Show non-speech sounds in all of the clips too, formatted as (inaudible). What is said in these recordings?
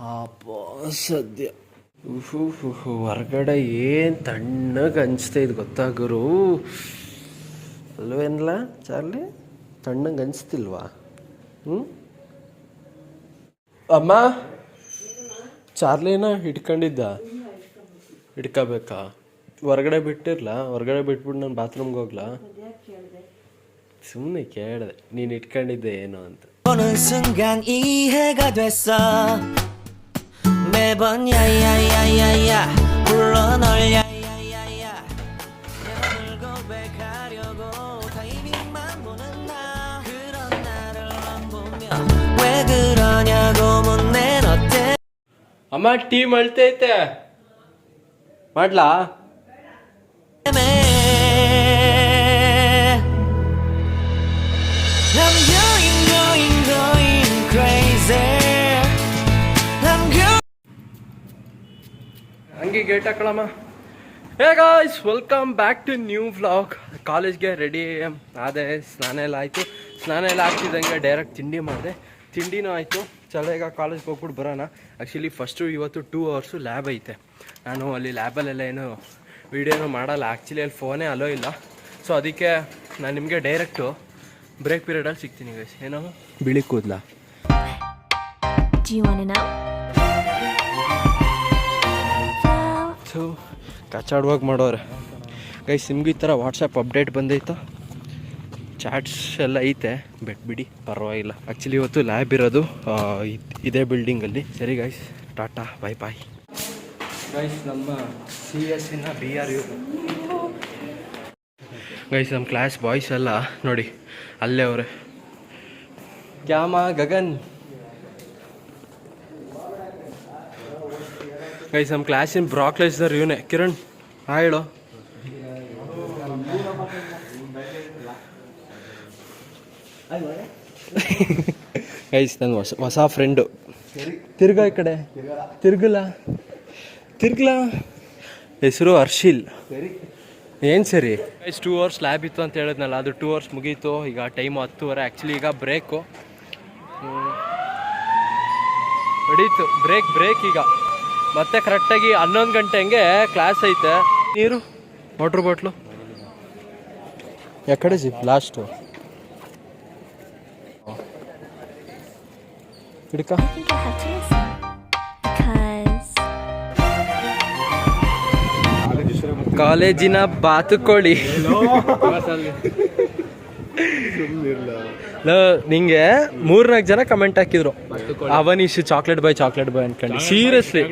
ಅಪ್ಪ ಸದ್ಯ. ಹೊರಗಡೆ ಏನು ತಣ್ಣಗೆ ಅನಿಸ್ತಾ ಇದು ಗೊತ್ತಾಗರು ಅಲ್ವೇನಲ್ಲ ಚಾರ್ಲಿ? ತಣ್ಣಗೆ ಅನಿಸ್ತಿಲ್ವಾ ಹ್ಞೂ ಅಮ್ಮ? ಚಾರ್ಲಿನ ಹಿಡ್ಕೊಂಡಿದ್ದ? ಹಿಡ್ಕೋಬೇಕಾ? ಹೊರಗಡೆ ಬಿಟ್ಟಿರಲಾ? ಹೊರಗಡೆ ಬಿಟ್ಬಿಟ್ಟು ನಾನು ಬಾತ್ರೂಮ್ಗೆ ಹೋಗ್ಲಾ? ಸುಮ್ಮನೆ ಕೇಳಿದೆ? ನೀನು ಇಟ್ಕೊಂಡಿದ್ದೆ ಏನು ಅಂತ. 보는 순간 이해가 됐어 매번 야야야야야 불러 널 야야야야 내맘을 고백하려고 타이밍만 보는 나 그런 나를 안 보며 왜 그러냐고 묻네 너 ಅಮ್ಮ ಟೀ ಮಳ್ತೈತೆ ಮಾಡ್ಲಾ ಹಂಗೆ gate ಹಾಕೊಳಮ್ಮ. Hey guys welcome back to new vlog ಕಾಲೇಜ್ಗೆ ರೆಡಿ ಆದೆ ಸ್ನಾನ ಎಲ್ಲ ಆಯಿತು. ಸ್ನಾನ ಎಲ್ಲ ಆಗ್ತಿದ್ದಂಗೆ ಡೈರೆಕ್ಟ್ ತಿಂಡಿ ಮಾಡಿದೆ. ತಿಂಡಿನೂ ಆಯಿತು. ಚಲೋ ಈಗ ಕಾಲೇಜ್ಗೆ ಹೋಗ್ಬಿಟ್ಟು ಬರೋಣ. ಆ್ಯಕ್ಚುಲಿ ಫಸ್ಟು ಇವತ್ತು ಟೂ ಅವರ್ಸು ಲ್ಯಾಬ್ ಐತೆ. ನಾನು ಅಲ್ಲಿ ಲ್ಯಾಬಲ್ಲೆಲ್ಲ ಏನು ವೀಡಿಯೋನೂ ಮಾಡಲ್ಲ. ಆ್ಯಕ್ಚುಲಿ ಅಲ್ಲಿ ಫೋನೇ ಅಲೋ ಇಲ್ಲ. ಸೊ ಅದಕ್ಕೆ ನಾನು ನಿಮಗೆ ಡೈರೆಕ್ಟು ಬ್ರೇಕ್ ಪೀರಿಯಡಲ್ಲಿ ಸಿಗ್ತೀನಿ ಗೈಸ್ ಏನೋ ಬಿಳಿ ಕೂದಲ. Do ಕಚಾಡುವಾಗ ಮಾಡೋರೆ ಗೈಸ್ ನಿಮ್ಗೆ ಈ ಥರ ವಾಟ್ಸಪ್ ಅಪ್ಡೇಟ್ ಬಂದೈತ? ಚಾಟ್ಸ್ ಎಲ್ಲ ಐತೆ. ಬೆಟ್ ಬಿಡಿ, ಪರವಾಗಿಲ್ಲ. ಆ್ಯಕ್ಚುಲಿ ಇವತ್ತು ಲ್ಯಾಬ್ ಇರೋದು ಇದ್- ಬಿಲ್ಡಿಂಗಲ್ಲಿ ಸರಿ ಗೈಸ್ ಟಾಟಾ ಬೈ ಬಾಯ್ ಗೈಸ್ ನಮ್ಮ ಸಿ ಎಸ್ ಸಿನ ಬಿ ಆರ್ ಯು ಗೈಸ್ ನಮ್ಮ ಕ್ಲಾಸ್ ಬಾಯ್ಸ್ ಎಲ್ಲ, ನೋಡಿ, ಅಲ್ಲೇ ಅವರೇ. ಕ್ಯಾಮ ಗಗನ್ ಗೈಸ್ ನಮ್ಮ ಕ್ಲಾಸಿನ ಬ್ರಾಕ್ಲೈಸರ್ ಇವನೇ ಕಿರಣ್ ಹಾ ಹೇಳು. ಗೈಸ್ ನನ್ನ ಹೊಸ ಹೊಸ ಫ್ರೆಂಡು ತಿರ್ಗ ಈ ಕಡೆ. ತಿರ್ಗಲ ತಿರ್ಗಲ ಹೆಸರು ಹರ್ಷಿಲ್ ಏನು ಸರಿ? ಗೈಸ್ ಟೂ ಅವರ್ಸ್ ಲ್ಯಾಬ್ ಇತ್ತು ಅಂತ ಹೇಳಿದ್ನಲ್ಲ ಅದು ಟೂ ಅವರ್ಸ್ ಮುಗೀತು. ಈಗ ಟೈಮ್ ಹತ್ತುವರೆ. ಆ್ಯಕ್ಚುಲಿ ಈಗ ಬ್ರೇಕು ಹೊಡೀತು ಬ್ರೇಕ್ ಬ್ರೇಕ್ ಈಗ. ಮತ್ತೆ ಕರೆಕ್ಟಾಗಿ ಹನ್ನೊಂದು ಗಂಟೆ ಹಂಗೆ ಕ್ಲಾಸ್ ಐತೆ. ನೀರು? ವಾಟ್ರ್ ಬಾಟ್ಲು ಯಾಕಡೆ ಜಿ? ಲಾಸ್ಟು ಹಿಡ್ಕ. ಕಾಲೇಜಿನ ಬಾತುಕೋಳಿ. (laughs) ನಿಂಗೆ ಮೂರ್ನಾಲ್ಕು ಜನ ಕಮೆಂಟ್ ಹಾಕಿದ್ರು. ಅವನೀಶ್ ಚಾಕ್ಲೇಟ್ ಬಾಯ್ ಚಾಕ್ಲೇಟ್ ಬಾಯ್ ಅನ್ಕೊಂಡು. ಸೀರಿಯಸ್ಲಿ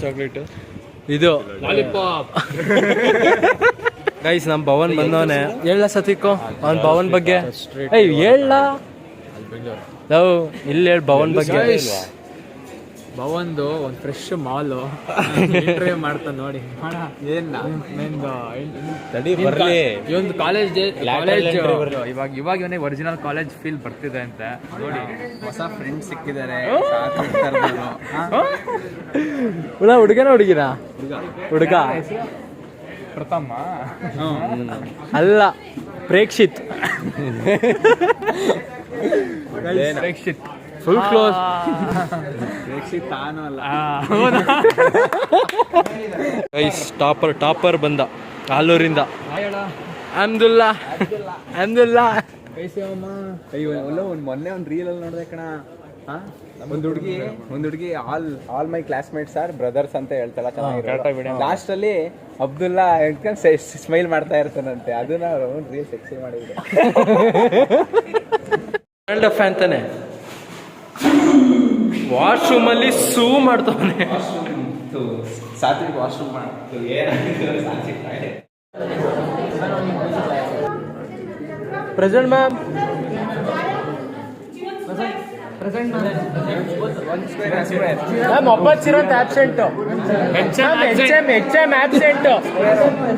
ಚಾಕ್ಲೇಟ್ ಇದು. ಗೈಸ್ (laughs) ನಮ್ ಭವನ್ ಬಂದವನೆ. ಹೇಳ ಸತಿಕೋ ಅವ್ನ ಭವನ್ ಬಗ್ಗೆ. ಏಯ್ ಹೇಳ. ಲವ್ ಇಲ್ಲಿ ಹೇಳಿ ಭವನ್ ಬಗ್ಗೆ. ಭವಂದು ಒಂದು ಫ್ರೆಶ್ ಮಾಲು. (laughs) ಇಂಟರ್ವ್ಯೂ ಮಾಡ್ತಾ ನೋಡಿ. ಏನ್ ಇವೊಂದು ಕಾಲೇಜ್ ಕಾಲೇಜ್ ಇವಾಗ ಇವಾಗ ಇವನೇ ಒರಿಜಿನಲ್ ಕಾಲೇಜ್ ಫೀಲ್ ಬರ್ತಿದೆ ಅಂತ. ನೋಡಿ. ಹೊಸ ಫ್ರೆಂಡ್ ಸಿಕ್ಕಿದ್ದಾರೆ. (laughs) ಹುಳ ಹುಡುಗನ ಹುಡುಗಿನ? ಹುಡುಗ. ಪ್ರಥಮ. ಅಲ್ಲ ಪ್ರೇಕ್ಷಿತ್. (laughs) ಪ್ರೇಕ್ಷಿತ್. ಫುಲ್ ಕ್ಲೋಸ್ ತಾನು ಅಲ್ಲ ಗೈಸ್ ಟಾಪರ್ ಟಾಪರ್ ಬಂದ. ಆಲೂರಿಂದ. ಅಮ್ದುಲ್ಲಾ ಅಮ್ದುಲ್ಲಾ ಅಯ್ಯೋ ಒಳ್ಳೆ ಒಂದು ಮೊನ್ನೆ ಒಂದು ರೀಲ್ ಅಲ್ಲಿ ನೋಡಿದೆ ಕಣ. ಒಂದು ಹುಡುಗಿ ಒಂದು ಹುಡುಗಿ all all my classmates are brothers ಅಂತ ಹೇಳ್ತಾಳ. ಚೆನ್ನಾಗಿ ಲಾಸ್ಟ್ ಅಲ್ಲಿ ಅಬ್ದುಲ್ಲಾ ಹೇಳ್ಕೊಂಡು ಸ್ಮೈಲ್ ಮಾಡ್ತಾ ಇರ್ತಾನಂತೆ. ಅದನ್ನ ರೌಂಡ್ ರೀಲ್ ಸೆಕ್ಸಿ ಮಾಡಿದ್ರು ವರ್ಲ್ಡ್ ಫ್ಯಾನ್ ತಾನೆ? ವಾಶ್ರೂಮ್ ಅಲ್ಲಿ ಸೂ ಮಾಡ್ತಾವನೆ. ಸಾತ್ವಿಕ್ ವಾಶ್ರೂಮ್ ಮಾಡ್ತು present ma'am. Ma'am absent H M H M H M absent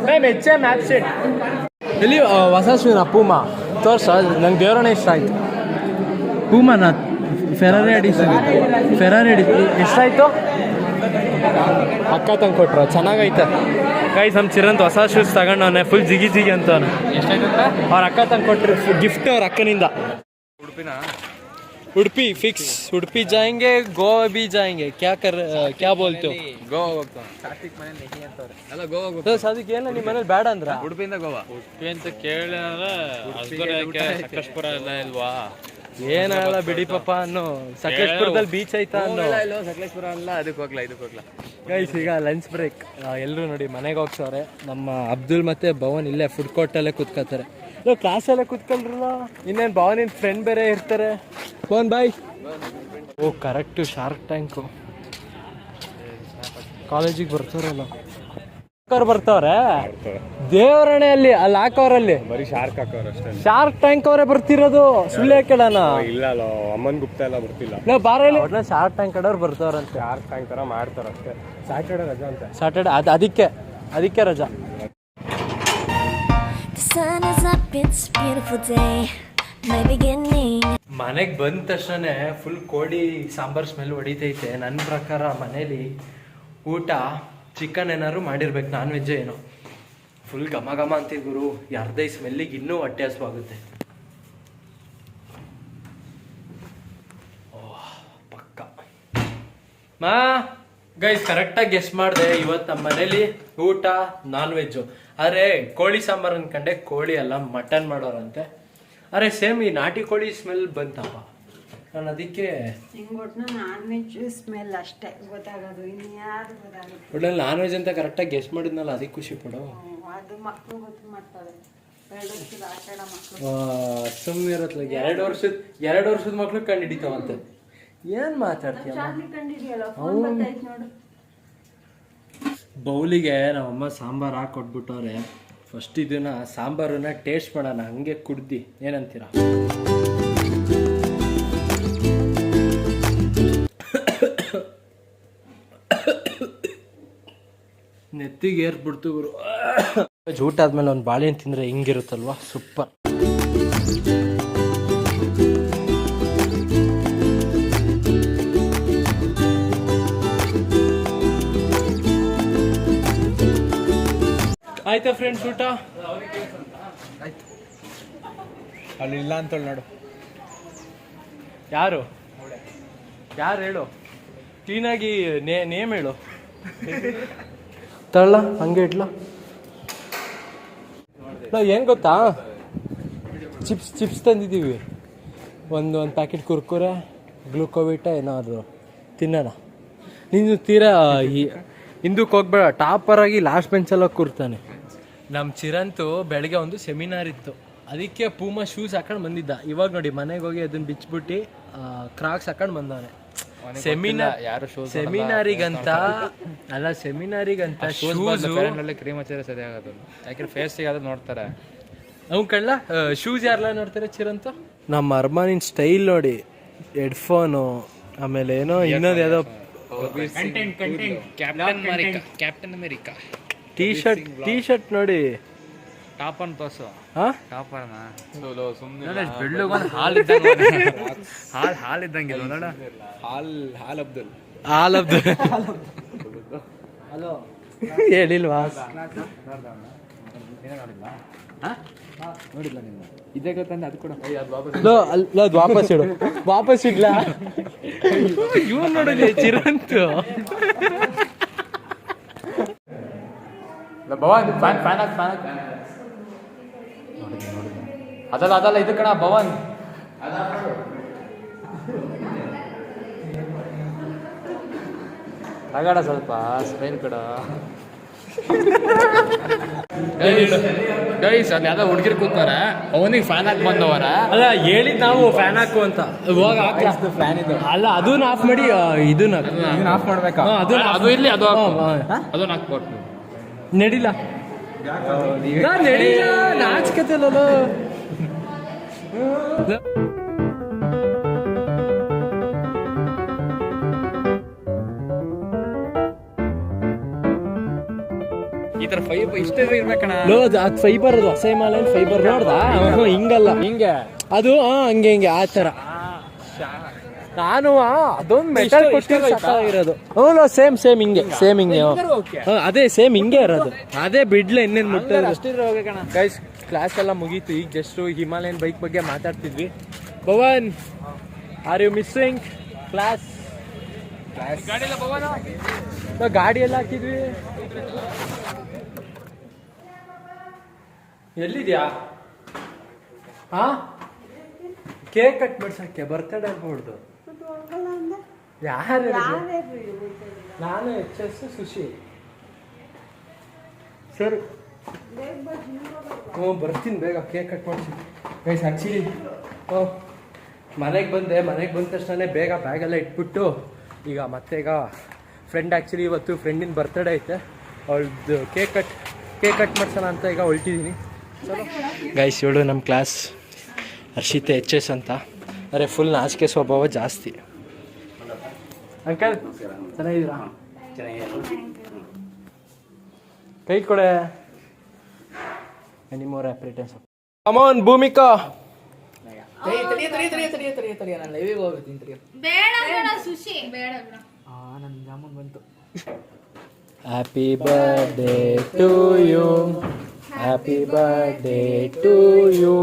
ma'am H M absent ಇಲ್ಲಿ ಹೊಸ ಶೂನ ಪೂಮಾ. ತೋರ್ಸ ನಂಗೆ ದೇವರಣ ಇಷ್ಟ ಆಯ್ತು. ಪೂಮಾನ? ಫೆರಾರಿ ಅಡಿಷನ್ ಫೆರಾರಿ ಅಡಿ ಎಷ್ಟಾಯ್ತು? ಅಕ್ಕ ತಂದು ಕೊಟ್ರು. ಚೆನ್ನಾಗೈತೆ. ಗೈಸ್ ನಮ್ಮ ಚಿರಂತ್ ಹೊಸ ಶೂಸ್ ತಗೊಂಡವನೆ. ಫುಲ್ ಜಿಗಿ ಜಿಗಿ ಅಂತ ಅವ್ರ ಅಕ್ಕ ತಂದು ಕೊಟ್ರು. ಗಿಫ್ಟ್ ಅವ್ರ ಅಕ್ಕನಿಂದ. ಉಡುಪಿನ? ಉಡುಪಿ ಫಿಕ್ಸ್ ಉಡುಪಿ ಜಾಯಂಗೆ ಗೋವಾ ಬಿ ಜಾಯಂಗೆ. ಕ್ಯಾ ಕರ್ ಕ್ಯಾ ಬೋಲ್ತು? ಗೋವಾ ಹೋಗ್ತಾ ಕಾರ್ತಿಕ್ ಮನೆ ನೆಹಿ ಅಂತವ್ರೆ. ಅಲ್ಲ ಗೋವಾ ಅದಕ್ಕೆ ಏನ ನಿಮ್ಮ ಮನೇಲಿ ಬೇಡ ಅಂದ್ರ? ಉಡುಪಿಯಿಂದ ಗೋವಾ? ಅಂತ ಕೇಳಿದ್ರೆ ಸಾಕಷ್ಟು ಎಲ್ಲ ಇಲ್ವಾ? ಏನಲ್ಲ ಬಿಡಿ ಪಾಪ ಅನ್ನೋ ಸಕಲೇಶ್ಪುರದಲ್ಲಿ ಬೀಚ್ ಐತಾ ಅನ್ನೋ. ಇಲ್ಲ ಸಕಲೇಶ್ಪುರ ಅಲ್ಲ ಅದಕ್ಕೆ ಹೋಗ್ಲಾ ಇದಕ್ಕೆ ಹೋಗ್ಲಾ. ಗೈಸ್ ಈಗ ಲಂಚ್ ಬ್ರೇಕ್ ಎಲ್ಲರೂ ನೋಡಿ ಮನೆಗೆ ಹೋಗ್ಸವ್ರೆ ನಮ್ಮ ಅಬ್ದುಲ್ ಮತ್ತೆ ಭವನ್ ಇಲ್ಲೇ ಫುಡ್ ಕೋರ್ಟಲ್ಲೇ ಕುತ್ಕೋತಾರೆ. ಕ್ಲಾಸಲ್ಲೇ ಕುತ್ಕೊಂಡ್ರಲ್ಲ ಇನ್ನೇನು ಭವನ್ ಇನ್ ಫ್ರೆಂಡ್ ಬೇರೆ ಇರ್ತಾರೆ? Phone bye oh correct shark tank ಕಾಲೇಜಿಗೆ ಬರ್ತಾರಲ್ಲ. ಬರ್ತಾವ್ರೆ. ದೇವರಣೆಯಲ್ಲಿ ಅಲ್ಲಿ ಹಾಕೋರಲ್ಲಿ. ಬರೀ ಶಾರ್ಕ್ ಹಾಕೋರು ಅಷ್ಟೇ. ಶಾರ್ಕ್ ಟ್ಯಾಂಕ್ ಅವರೇ ಬರ್ತಿರೋದು? ಸುಳ್ಳೇ ಕೇಳೋಣ. ಇಲ್ಲ ಅಲ್ಲ ಅಮ್ಮನ್ ಗುಪ್ತ ಎಲ್ಲ ಬರ್ತಿಲ್ಲ. ನಾವು ಬಾರಲ್ಲಿ. ಶಾರ್ಕ್ ಟ್ಯಾಂಕ್ ಕಡೆಯವ್ರು ಬರ್ತಾವ್ರಂತೆ. ಶಾರ್ಕ್ ಟ್ಯಾಂಕ್ ತರ ಮಾಡ್ತಾರ ಅಷ್ಟೇ. ಸ್ಯಾಟರ್ಡೆ ರಜಾ ಅಂತ. ಸ್ಯಾಟರ್ಡೆ ಅದು ಅದಕ್ಕೆ ಅದಕ್ಕೆ ರಜಾ. ಮನೆಗೆ ಬಂದ ತಕ್ಷಣ ಫುಲ್ ಕೋಡಿ ಸಾಂಬಾರ್ ಸ್ಮೆಲ್ ಹೊಡಿತೈತೆ. ನನ್ನ ಪ್ರಕಾರ ಮನೇಲಿ ಊಟ ಚಿಕನ್ ಏನಾದ್ರು ಮಾಡಿರ್ಬೇಕು ನಾನ್ ವೆಜ್ ಏನೋ. ಫುಲ್ ಘಮ ಘಮ ಅಂತೀವಿ ಗುರು. ಅರ್ಧ ಸ್ಮೆಲ್ಲಿಗೆ ಇನ್ನೂ ಹೊಟ್ಟೆ ಹಸುವಾಗುತ್ತೆ ಪಕ್ಕ. ಮಾ ಗೈಸ್ ಕರೆಕ್ಟಾಗಿ ಗೆಸ್ಟ್ ಮಾಡಿದೆ. ಇವತ್ತು ನಮ್ಮ ಮನೇಲಿ ಊಟ ನಾನ್ ವೆಜ್ಜು ಅರೆ ಕೋಳಿ ಸಾಂಬಾರ್ ಅನ್ಕಂಡೆ ಕೋಳಿ ಅಲ್ಲ ಮಟನ್ ಮಾಡೋರಂತೆ. ಅರೆ ಸೇಮ್ ಈ ನಾಟಿ ಕೋಳಿ ಸ್ಮೆಲ್ ಬಂತಪ್ಪ. ನಾನು ಅದಕ್ಕೆ ಹಿಂಗೆ ಒಟ್ಟು ನಾನ್ ವೆಜ್ ಸ್ಮೆಲ್ ಅಷ್ಟೇ ಗೊತ್ತಾಗೋದು. ಇನ್ಯಾರು ಗೊತ್ತಾಗೋದು? ಒಳ್ಳೆ ನಾನ್ ವೆಜ್ ಅಂತ ಕರೆಕ್ಟಾಗಿ ಗೆಸ್ಟ್ ಮಾಡಿದ್ನಲ್ಲ ಅದಕ್ಕೆ ಖುಷಿ ಪಡು. ಅದು ಮಕ್ಕಳು ಗೊತ್ತು ಮಾಡ್ತಾರೆ. ಎರಡು ವರ್ಷದ ಆಷಾಢ ಮಕ್ಕಳು ಸುಮ್ಮನೆ ಇರತ್ಲ ಎರಡು ವರ್ಷದ ಎರಡು ವರ್ಷದ ಮಕ್ಳು ಕಂಡು ಹಿಡಿತಾವಂತೆ. ಏನ್ ಮಾತಾಡ್ತೀಯ ಚಾರ್ಲಿ ಕಂಡಿದೆಯಲ್ಲ ಫೋನ್ ಬರ್ತೈತೆ ನೋಡು. ಬೌಲಿಗೆ ನಮ್ಮಮ್ಮ ಸಾಂಬಾರು ಹಾಕೊಟ್ಬಿಟ್ಟವ್ರೆ ಫಸ್ಟ್ ಇದನ್ನ ಸಾಂಬಾರನ್ನ ಟೇಸ್ಟ್ ಮಾಡೋಣ ಹಂಗೆ ಕುಡ್ದಿ. ಏನಂತೀರಾ? ನೆತ್ತಿಗೆ ಏರ್ಬಿಡ್ತು ಗುರು. (coughs) ಊಟ ಆದ್ಮೇಲೆ ಒಂದು ಬಾಳೆಹಣ್ಣು ತಿಂದ್ರೆ ಹಿಂಗಿರುತ್ತಲ್ವಾ? ಸೂಪರ್. ಆಯ್ತಾ ಫ್ರೆಂಡ್ಸ್ ಊಟ? ಅಲ್ಲಿ ಇಲ್ಲ ಅಂತೇಳಿ ನೋಡು. ಯಾರು? ಯಾರು ಹೇಳು? ಕ್ಲೀನಾಗಿ ನೇ ನೇಮ್ ಹೇಳು. ತಳ್ಳ, ಹಂಗೆ ಇಡ್ಲ ನಾವು ಏನು ಗೊತ್ತಾ? ಚಿಪ್ಸ್ ಚಿಪ್ಸ್ ತಂದಿದ್ದೀವಿ. ಒಂದು ಒಂದು ಪ್ಯಾಕೆಟ್ ಕುರ್ಕುರೆ, ಗ್ಲೂಕೋವಿಟ, ಏನಾದರೂ. ತಿನ್ನೋಣ. ನೀನು ತೀರಾ, ಈ ಹಿಂದಕ್ಕೆ ಹೋಗ್ಬೇಡ ಟಾಪರ್ ಆಗಿ ಲಾಸ್ಟ್ ಬೆಂಚಲ್ಲಿ ಕೂರ್ತಾನೆ. ನಮ್ಮ ಚಿರಂತು ಬೆಳಗ್ಗೆ ಒಂದು ಸೆಮಿನಾರ್ ಇತ್ತು. ಅದಕ್ಕೆ ಪೂಮಾ ಶೂಸ್ ಹಾಕೊಂಡು ಬಂದಿದ್ದ. ಇವಾಗ ನೋಡಿ, ಮನೆಗೆ ಹೋಗಿ ಅದನ್ನ ಬಿಚ್ಚಿಬಿಟ್ಟು ಕ್ರಾಕ್ಸ್ ಹಾಕೊಂಡು ಬಂದವನೆ ಸೆಮಿನಾರ್ ಯಾರು ಶೂಸ್ ಸೆಮಿನಾರಿಗಂತ ಅಲ್ಲ ಸೆಮಿನಾರಿಗಂತ ಶೂಸ್ ಕ್ರೀಮ್ ಹಚ್ಚಿದ್ರೆ ಸರಿ ಆಗೋದು. ಯಾಕಂದ್ರೆ ಫೇಸ್ ಅದು ನೋಡ್ತಾರೆ. ಅವ್ನು ಕಳ್ಳ ಶೂಸ್ ಯಾರೆಲ್ಲ ನೋಡ್ತಾರೆ ಚಿರಂತು? ನಮ್ಮ ಅರ್ಮಾನಿನ್ ಸ್ಟೈಲ್ ನೋಡಿ ಹೆಡ್ಫೋನು ಆಮೇಲೆ ಏನೋ ಇನ್ನೊಂದು ಯಾವುದೋ captain America captain America T shirt T shirt ನೋಡಿ ಟಾಪ್ ಅನ್ ತೋರ್ಸು ಹಾ ಟಾಪರ್ನ ಬೆಳ್ಳಗೊಂದು ಹಾಲ್ ಇದ್ದಂಗೆ ಹಾಲ್ ಹಾಲ್ ಇದ್ದಂಗೆ ನೋಡ. ಹಾಲ್ ಹಾಲ್ ಅಬ್ದುಲ್. ಹಾಲ್ ಅಬ್ದುಲ್. ಹಲೋ. ಹೇಳಿಲ್ವಾ? ನೋಡಿಲ್ಲ ನಿನ್ನ. ಇದೇ ಗೊತ್ತಂದ್ರೆ ಅದು ಕೂಡ. ಲೋ, ಅಲ್- ಲೋ, ಅದು ವಾಪಸ್ ಇಡು. ವಾಪಸ್ ಇಡ್ಲಾ. ಇವನ್ ನೋಡಿಲ್ಲ ಚಿರಂತು. ಭವನ್ ಫ್ಯಾನ್ ಫ್ಯಾನ್ ಹಾಕ್ ಫ್ಯಾನ್ ಹಾಕ್. ಅದಲ್ಲ ಅದಲ್ಲ ಇದು ಕಣ ಭವನ್. ತಗಡ ಸ್ವಲ್ಪ ಸ್ಪೈನ್ ಕಡ. ಗೈಸ್ ಅಲ್ಲಿ ಯಾವ್ದೋ ಹುಡುಗಿರ್ ಕೂತಾರೆ ಅವನಿಗೆ ಫ್ಯಾನ್ ಹಾಕಿ ಬಂದವರ. ಅಲ್ಲ ಹೇಳಿದ್ ನಾವು ಫ್ಯಾನ್ ಹಾಕು ಅಂತ. ಇವಾಗ ಹಾಕ್ಲಾ? ಫ್ಯಾನ್ ಇದು ಅಲ್ಲ ಅದನ್ನ ಆಫ್ ಮಾಡಿ ಇದನ್ನ ಆಫ್ ಮಾಡ್ಬೇಕಾ? ಅದು ಅದು ಇರ್ಲಿ ಅದು. ಅದನ್ನ ಹಾಕ್ಬೇಕು ನಡಿಲ್ಲ. ನಾ ನಡಿಲ್ಲ ನಾಚ್ಕತ್ತಲ್ಲ ಈ ತರ ಫೈಬರ್ ಇಷ್ಟೇ ಇರ್ಬೇಕಣ ಅದು ಫೈಬರ್ ಅದು ಹೊಸ ಹಿಮಾಲಯನ್ ಫೈಬರ್ ನೋಡ್ದ? ಹಿಂಗಲ್ಲ. ಹಿಂಗೆ. ಅದು ಹಂಗೆ ಹಿಂಗೆ ಆ ಥರ ನಾನು ಅದೊಂದು ಮೆಟಲ್ ಇರೋದು ಹ್ಞೂ ಸೇಮ್ ಸೇಮ್ ಹಿಂಗೆ ಸೇಮ್ ಹಿಂಗೆ. ಹ್ಞೂ, ಅದೇ ಸೇಮ್ ಹಿಂಗೆ ಇರೋದು. ಅದೇ ಬಿಡ್ಲೆ ಇನ್ನೇನು ಮುಟ್ಟೋದು. ಗೈಸ್ ಕ್ಲಾಸ್ ಎಲ್ಲ ಮುಗೀತು. ಈಗ ಜಸ್ಟ್ ಹಿಮಾಲಯನ್ ಬೈಕ್ ಬಗ್ಗೆ ಮಾತಾಡ್ತಿದ್ವಿ. Bhavan are you missing class ನಾವು ಗಾಡಿ ಎಲ್ಲ ಹಾಕಿದ್ವಿ. ಎಲ್ಲಿದ್ಯಾ? ಹಾ ಕೇಕ್ ಕಟ್ ಮಾಡ್ಸಕ್ಕೆ ಬರ್ತಡೇ ಆಗ್ಬಿಡ್ದು ಯಾರು ನಾನು ಎಚ್ ಎಸ್ ಸುಶಿ ಸರ್ ಹ್ಞೂ ಬರ್ತೀನಿ ಬೇಗ ಕೇಕ್ ಕಟ್ ಮಾಡ್ತೀನಿ. ಗೈಸ್ ಆ್ಯಕ್ಚುಲಿ ಓ ಮನೆಗೆ ಬಂದೆ ಮನೆಗೆ ಬಂದ ತಕ್ಷಣ ಬೇಗ ಬ್ಯಾಗೆಲ್ಲ ಇಟ್ಬಿಟ್ಟು ಈಗ ಮತ್ತೆ ಈಗ ಫ್ರೆಂಡ್ ಆ್ಯಕ್ಚುಲಿ ಇವತ್ತು ಫ್ರೆಂಡಿನ ಬರ್ತಡೇ ಐತೆ. ಅವಳದ್ದು ಕೇಕ್ ಕಟ್ ಕೇಕ್ ಕಟ್ ಮಾಡ್ಸೋಣ ಅಂತ ಈಗ ಹೊಲ್ಟಿದ್ದೀನಿ ಗೈಸ್ ಇವಳು ನಮ್ಮ ಕ್ಲಾಸ್ ಹರ್ಷಿತ ಎಚ್ ಎಸ್ ಅಂತ. ಅರೆ ಫುಲ್ ನಾಚಿಕೆ ಸ್ವಭಾವ ಜಾಸ್ತಿ. ಅಂಕಲ್? ಚೆನ್ನಾಗಿದ್ದೀರಾ? ಕೈ ಕೊಡೆ. ಎನಿ ಮೋರ್ ಆಪ್ರೇಟರ್ಸ್ ಅಮೋನ್ ಭೂಮಿಕಾ. ಬೇಡ ಬೇಡ ಸುಶಿ. ಬೇಡ ಬೇಡ. Happy birthday to you happy birthday to you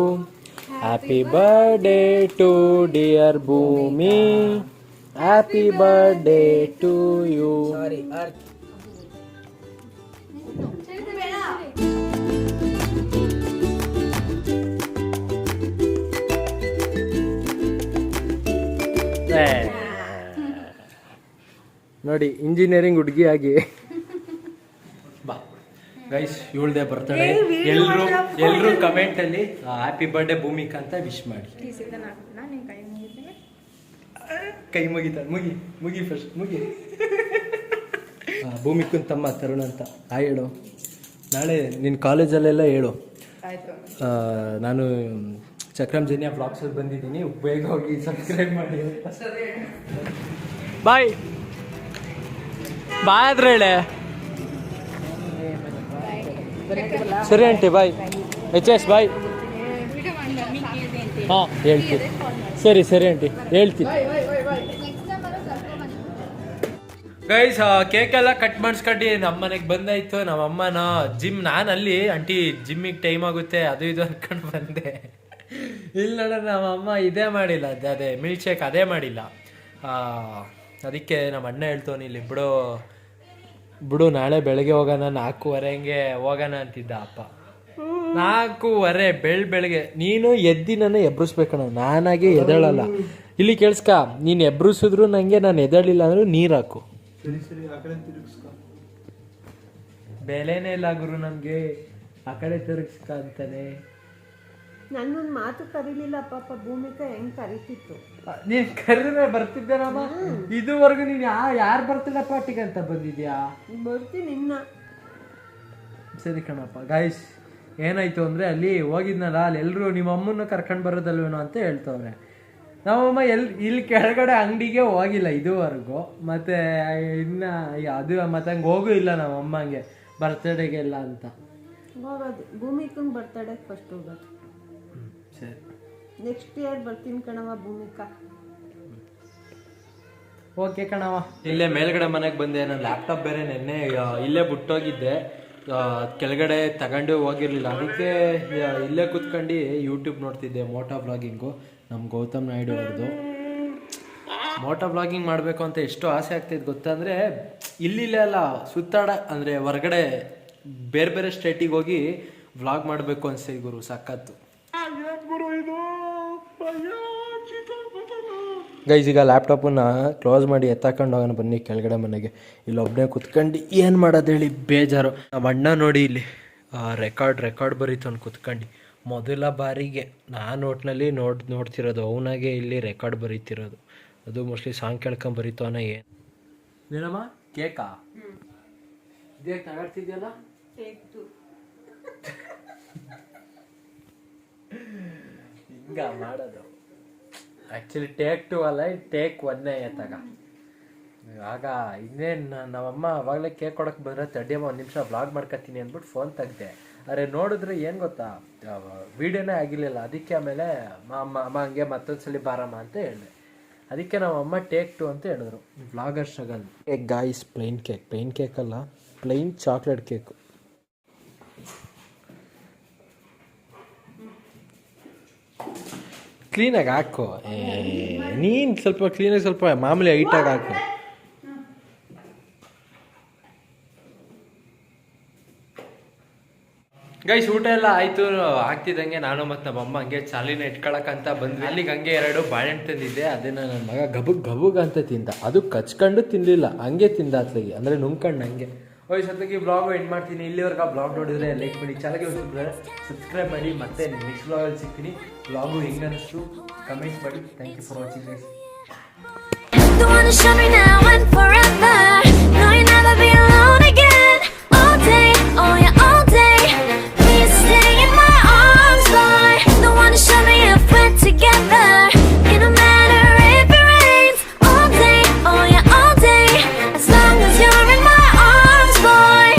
happy birthday to dear Bhoomi happy birthday to you ನೋಡಿ ಇಂಜಿನಿಯರಿಂಗ್ ಹುಡುಗಿಯಾಗಿ ಬಾ. ಗೈಸ್ ಇವಳ್ದೆ ಬರ್ತಾಳೆ. ಎಲ್ರು ಎಲ್ರು ಕಮೆಂಟ್ ಅಲ್ಲಿ ಹ್ಯಾಪಿ ಬರ್ಡೇ ಭೂಮಿಕಾ ಅಂತ ವಿಶ್ ಮಾಡಿ. ಕೈ ಮುಗಿತ ಮುಗಿ ಮುಗಿ ಫಸ್ಟ್ ಮುಗಿ. ಭೂಮಿ ಭೂಮಿಕನ್ ತಮ್ಮ ತರುಣ್ ಅಂತ. ಆ ಹೇಳು. ನಾಳೆ ನಿನ್ನ ಕಾಲೇಜಲ್ಲೆಲ್ಲ ಹೇಳು. ನಾನು ಚಕ್ರಮ್ ಜನ್ಯ ಬ್ಲಾಗ್ಸಲ್ಲಿ ಬಂದಿದ್ದೀನಿ. ಬೇಗ ಹೋಗಿ ಸಬ್ಸ್ಕ್ರೈಬ್ ಮಾಡಿ ಬಾಯ್. ಬಾಯ್ ಆದ್ರೆ ಹೇಳೆ. ಸರಿ aunty bye. H S bye. ಹಾಂ ಹೇಳ್ತೀನಿ ಸರಿ ಸರಿ ಆಂಟಿ, ಹೇಳ್ತೀನಿ. ಗೈಸ್ ಕೇಕ್ ಎಲ್ಲ ಕಟ್ ಮಾಡಿಸ್ಕೊಂಡು ನಮ್ಮ ಮನೆಗೆ ಬಂದಾಯ್ತು. ನಮ್ಮ ಅಮ್ಮನ ಜಿಮ್ ನಾನು ಅಲ್ಲಿ ಆಂಟಿ ಜಿಮ್ಮಿಗೆ ಟೈಮ್ ಆಗುತ್ತೆ, ಅದು ಇದು ಅನ್ಕೊಂಡು ಬಂದೆ. ಇಲ್ಲ ನೋಡೋಣ ನಮ್ಮ ಅಮ್ಮ ಇದೇ ಮಾಡಿಲ್ಲ. ಅದೇ ಅದೇ ಮಿಲ್ಕ್ ಶೇಕ್ ಅದೇ ಮಾಡಿಲ್ಲ. ಅದಕ್ಕೆ ನಮ್ಮ ಅಣ್ಣ ಹೇಳ್ತವನು, ಇಲ್ಲಿ ಬಿಡು ಬಿಡು, ನಾಳೆ ಬೆಳಗ್ಗೆ ಹೋಗೋಣ ನಾಲ್ಕೂವರೆ ಹಂಗೆ ಹೋಗೋಣ ಅಂತಿದ್ದ ಅಪ್ಪ. ನಾಲ್ಕೂವರೆ ಬೆಳ್ ಬೆಳಗ್ಗೆ. ನೀನು ಎದ್ದಿ ನನ್ನ ಎಬ್ರಿಸ್ಬೇಕಣ್ಣ ನಾನಾಗೆ ಎದಳಲ್ಲ ಇಲ್ಲಿ ಕೇಳಿಸ್ಕ ನೀನು ಎಬ್ರಿಸಿದ್ರು ನನಗೆ ನಾನು ಎದಳಿಲ್ಲ ಅಂದ್ರೆ ನೀರು ಹಾಕು. ಬೆಲೆನೇ ಇಲ್ಲ ಗುರು ನಮಗೆ. ಆ ಕಡೆ ತಿರುಗಿಸ್ಕ ಅಂತಾನೆ. ನನ್ನೊಂದು ಮಾತು ಕರೀಲಿಲ್ಲ ಪಾಪ ಭೂಮಿಕಾ ಹೆಂಗ್ ಕರಿತಿತ್ತು? ನೀನ್ ಕರೆದ್ರೆ ಬರ್ತಿದ್ದೇನಮ್ಮ ಇದುವರೆಗೂ ನೀನ್ ಯಾ ಯಾರು ಬರ್ತಿಲ್ಲ ಪಾರ್ಟಿಗೆ ಅಂತ ಬಂದಿದ್ಯಾ? ಬರ್ತೀನಿ ನಿನ್ನ ಸರಿ ಕಣಪ್ಪ ಗಾಯ್ಸ್ ಏನಾಯ್ತು ಅಂದರೆ ಅಲ್ಲಿ ಹೋಗಿದ್ನಲ್ಲ ಅಲ್ಲಿ ಎಲ್ಲರೂ ನಿಮ್ಮ ಅಮ್ಮನ್ನ ಕರ್ಕೊಂಡು ಬರೋದಲ್ವೇನೋ ಅಂತ ಹೇಳ್ತವ್ರೆ. ನಮ್ಮಮ್ಮ ಎಲ್ಲಿ ಇಲ್ಲಿ ಕೆಳಗಡೆ ಅಂಗಡಿಗೆ ಹೋಗಿಲ್ಲ ಇದುವರೆಗೂ. ಮತ್ತೆ ಇನ್ನ ಅದು ಮತ್ತೆ ಹಂಗೆ ಹೋಗೂ ಇಲ್ಲ ನಮ್ಮ ಅಮ್ಮಂಗೆ ಬರ್ತಡೇಗೆಲ್ಲ ಅಂತ. ಹೋಗೋದು. ಭೂಮಿಕಂಗ್ ಬರ್ತಡೆ ಫಸ್ಟ್ ಹೋಗೋದು. ಸರಿ. ನೆಕ್ಸ್ಟ್ ಇಯರ್ ಬರ್ತೀನಿ ಕಣವ ಭೂಮಿಕಾ. ಓಕೆ ಕಣವ ಇಲ್ಲೇ ಮೇಲ್ಗಡೆ ಮನೆಗೆ ಬಂದೆ ನನ್ನ ಲ್ಯಾಪ್ಟಾಪ್ ಬೇರೆ ನೆನ್ನೆ ಇಲ್ಲೇ ಬಿಟ್ಟೋಗಿದ್ದೆ. ಕೆಳಗಡೆ ತಗೊಂಡೇ ಹೋಗಿರ್ಲಿಲ್ಲ. ಅದಕ್ಕೆ ಇಲ್ಲೇ ಕುತ್ಕೊಂಡು ಯೂಟ್ಯೂಬ್ ನೋಡ್ತಿದ್ದೆ, ಮೋಟೋ ಬ್ಲಾಗಿಂಗು ನಮ್ಮ ಗೌತಮ್ ನಾಯ್ಡು ಅವ್ರದ್ದು ಮೋಟೋ ಬ್ಲಾಗಿಂಗ್ ಮಾಡಬೇಕು ಅಂತ ಎಷ್ಟು ಆಸೆ ಆಗ್ತಿತ್ತು ಗೊತ್ತಂದರೆ ಇಲ್ಲಿಲ್ಲೇ ಅಲ್ಲ, ಸುತ್ತಾಡ, ಅಂದರೆ ಹೊರಗಡೆ ಬೇರೆ ಬೇರೆ ಸ್ಟೇಟಿಗೆ ಹೋಗಿ ವ್ಲಾಗ್ ಮಾಡಬೇಕು ಅನ್ಸ್ತೈತೆ ಗುರು, ಸಖತ್ತು. ಗೈಸ್ ಈಗ ಲ್ಯಾಪ್ಟಾಪನ್ನು ಕ್ಲೋಸ್ ಮಾಡಿ ಎತ್ತಾಕೊಂಡು ಹೋಗೋಣ ಬನ್ನಿ ಕೆಳಗಡೆ ಮನೆಗೆ. ಇಲ್ಲಿ ಒಬ್ಬನೇ ಕುತ್ಕೊಂಡು ಏನು ಮಾಡೋದು ಹೇಳಿ ಬೇಜಾರು. ನಮ್ಮ ಅಣ್ಣ ನೋಡಿ ಇಲ್ಲಿ ರೆಕಾರ್ಡ್ ರೆಕಾರ್ಡ್ ಬರೀತಾನೆ ಕುತ್ಕೊಂಡು. ಮೊದಲ ಬಾರಿಗೆ ನಾನು ನೋಟ್ನಲ್ಲಿ ನೋಡ್ ನೋಡ್ತಿರೋದು ಅವನಾಗೆ ಇಲ್ಲಿ ರೆಕಾರ್ಡ್ ಬರೀತಿರೋದು. ಅದು ಮೋಸ್ಟ್ಲಿ ಸಾಂಗ್ ಕೇಳ್ಕೊಂಡು ಬರೀತವನ ಏನು. ಏನಮ್ಮ ಕೇಕಾ ಇದೇ ತಗಾಡ್ತಿದ್ಯಲ್ಲ? (laughs) ಹಿಂಗ ಮಾಡೋದು. ಆ್ಯಕ್ಚುಲಿ ಟೇಕ್ ಟು ಅಲ್ಲ ಟೇಕ್ ಒನ್ನೇ ಎತ್ತಾಗ ಆಗ ಇನ್ನೇನು ನಮ್ಮಮ್ಮ ಅವಾಗಲೇ ಕೇಕ್ ಕೊಡೋಕೆ ಬಂದರೆ ತಡಿಯಮ್ಮ ಒಂದು ನಿಮಿಷ ಬ್ಲಾಗ್ ಮಾಡ್ಕೊತೀನಿ ಅಂದ್ಬಿಟ್ಟು ಫೋನ್ ತೆಗ್ದೆ. ಅರೆ, ನೋಡಿದ್ರೆ ಏನು ಗೊತ್ತಾ? ವೀಡಿಯೋನೇ ಆಗಿರಲಿಲ್ಲ. ಅದಕ್ಕೆ ಆಮೇಲೆ ಅಮ್ಮ ಅಮ್ಮ ಹಂಗೆ ಮತ್ತೊಂದ್ಸಲಿ ಬಾರಮ್ಮ ಅಂತ ಹೇಳಿದೆ. ಅದಕ್ಕೆ ನಮ್ಮ ಅಮ್ಮ ಟೇಕ್ ಟು ಅಂತ ಹೇಳಿದ್ರು. Blogger struggle cake guys plain cake plain cake ಅಲ್ಲ ಪ್ಲೈನ್ ಚಾಕ್ಲೇಟ್ ಕೇಕು ಕ್ಲೀನಾಗಿ ಹಾಕು. ನೀನು ಸ್ವಲ್ಪ ಕ್ಲೀನಾಗಿ ಸ್ವಲ್ಪ ಮಾಮೂಲಿ ಹೈಟಾಗಿ ಹಾಕು. ಗೈಸ್ ಊಟ ಎಲ್ಲ ಆಯ್ತು. ಆಗ್ತಿದ್ದಂಗೆ ನಾನು ಮತ್ತು ನಮ್ಮಮ್ಮ ಹಂಗೆ ಚಾಲಿನ ಇಟ್ಕೊಳಕಂತ ಬಂದ್ವಿ. ಅಲ್ಲಿಗೆ ಹಂಗೆ ಎರಡು ಬಾಳೆಹಣ್ಣು ತಂದಿದ್ದೆ. ಅದನ್ನ ನನ್ನ ಮಗ ಗಬುಗ್ ಗಬುಗ್ ಅಂತ ತಿಂದ. ಅದು ಕಚ್ಕೊಂಡು ತಿನ್ನಲಿಲ್ಲ ಹಂಗೆ ತಿಂದ ಅತ್ಲಿಗೆ. ಅಂದರೆ ನುಂಗ್ಕಂಡು ಹಂಗೆ. ಓಯ್ ಬ್ಲಾಗ್ ಎಂಡ್ ಮಾಡ್ತೀನಿ. ಇಲ್ಲಿವರೆಗೆ ಬ್ಲಾಗ್ ನೋಡಿದ್ರೆ ಲೈಕ್ ಮಾಡಿ ಚಾನಲ್ಗೆ ಸಬ್ಸ್ಕ್ರೈಬ್ ಮಾಡಿ, ಮತ್ತೆ ನೆಕ್ಸ್ಟ್ ಬ್ಲಾಗಲ್ಲಿ ಸಿಗ್ತೀನಿ. ಬ್ಲಾಗು ಹೆಂಗೆ ಕಮೆಂಟ್ ಮಾಡಿ. Thank you for watching guys